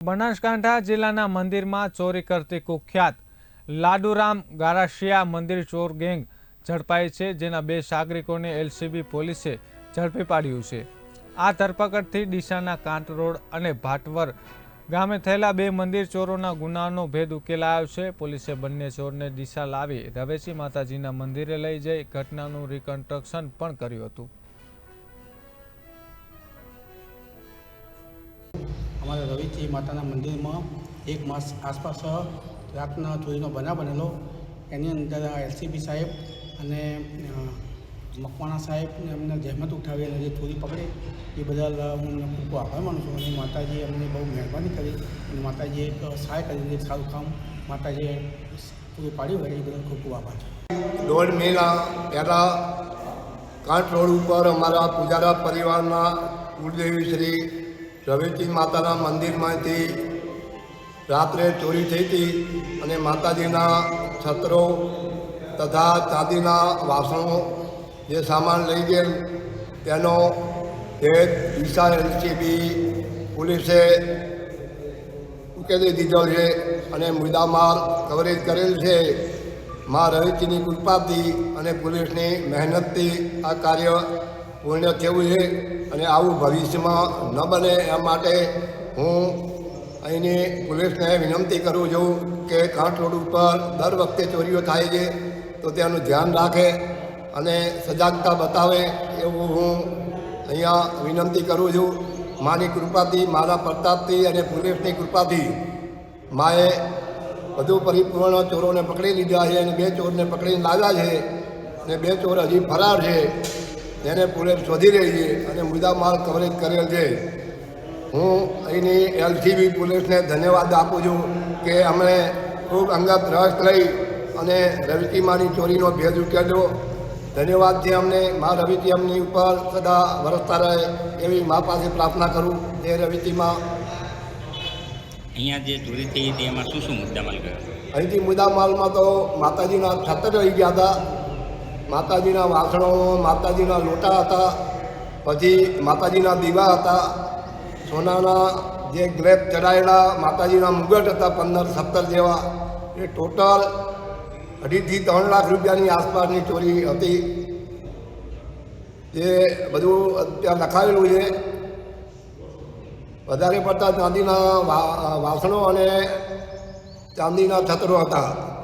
બનાસકાંઠા જિલ્લાના મંદિરમાં ચોરી કરતી કુખ્યાત લાડુરામ ગારાશિયા મંદિર ચોર ગેંગ ઝડપાઈ છે, જેના બે સાગરિકોને એલસીબી પોલીસે ઝડપી પાડ્યું છે. આ ધરપકડથી ડીસાના કાંટ રોડ અને ભાટવર ગામે થયેલા બે મંદિર ચોરોના ગુનાનો ભેદ ઉકેલાયો છે. પોલીસે બંને ચોરને ડીસા લાવી રવેચી માતાજીના મંદિરે લઈ જઈ ઘટનાનું રિકન્સ્ટ્રક્શન પણ કર્યું હતું. અમારા માતાના મંદિરમાં એક માસ આસપાસ રાતના ચોરીનો બનાવ બનેલો. એની અંદર એલસીબી સાહેબ અને મકવાણા સાહેબને અમને જહેમત ઉઠાવી અને જે ચોરી પકડી, એ બદલ હું એમને ખૂબ આભાર માનું છું. અને માતાજીએ અમને બહુ મહેરબાની કરી અને માતાજીએ એક સહાય કરી એક સારું કામ માતાજીએ પૂરું પાડ્યું હોય, એ બદલ ખૂબ ખૂબ આભાર દોઢ મહિના પહેલાં કાંઠ રોડ ઉપર અમારા પૂજારા પરિવારના કુળદેવી શ્રી રવેચી માતાના મંદિરમાંથી રાત્રે ચોરી થઈ હતી અને માતાજીના છત્રો તથા ચાંદીના વાસણો જે સામાન લઈ ગયેલ, તેનો ભેદ ડીસા એલસીબી પોલીસે ઉકેલી દીધો છે અને મુદ્દામાલ કવરેજ કરેલ છે. મા રવિચીની કૃપાથી અને પોલીસની મહેનતથી આ કાર્ય પૂર્ણ થયું છે અને આવું ભવિષ્યમાં ન બને એ માટે હું અહીંની પોલીસને વિનંતી કરું છું કે કાંઠ રોડ ઉપર દર વખતે ચોરીઓ થાય છે, તો તેનું ધ્યાન રાખે અને સજાગતા બતાવે એવું હું અહીંયા વિનંતી કરું છું. માની કૃપાથી, મારા પ્રતાપથી અને પોલીસની કૃપાથી માએ વધુ પરિપૂર્ણ ચોરોને પકડી લીધા છે અને બે ચોરને પકડીને લાવ્યા છે અને બે ચોર હજી ફરાર છે. તેને પૂરે શોધી રહી છે અને મુદ્દા માલ કવરેજ કરેલ છે. હું અહીંની એલસીબી પોલીસને ધન્યવાદ આપું છું કે અમે ખૂબ અંગત રસ લઈ અને રવિચીમાની ચોરીનો ભેદ ઉકેલ્યો. ધન્યવાદ જે અમને મા રવિતી અમની ઉપર સદા વરસતા રહે એવી મા પાસે પ્રાર્થના કરું. જે રવિચીમાં અહીંયા જે ચોરી થઈ હતી એમાં શું શું મુદ્દામાલ ગયો? અહીંથી મુદ્દા માલમાં તો માતાજીના છત્ર રહી ગયા હતા. માતાજીના વાસણો, માતાજીના લોટા હતા, પછી માતાજીના દીવા હતા, સોનાના જે ગ્રેપ ચડાયેલા માતાજીના મુગટ હતા પંદર સત્તર જેવા, એ ટોટલ અઢીથી ત્રણ લાખ રૂપિયાની આસપાસની ચોરી હતી. જે બધું ત્યાં લખાવેલું છે. વધારે પડતા ચાંદીના વાસણો અને ચાંદીના છત્રો હતા.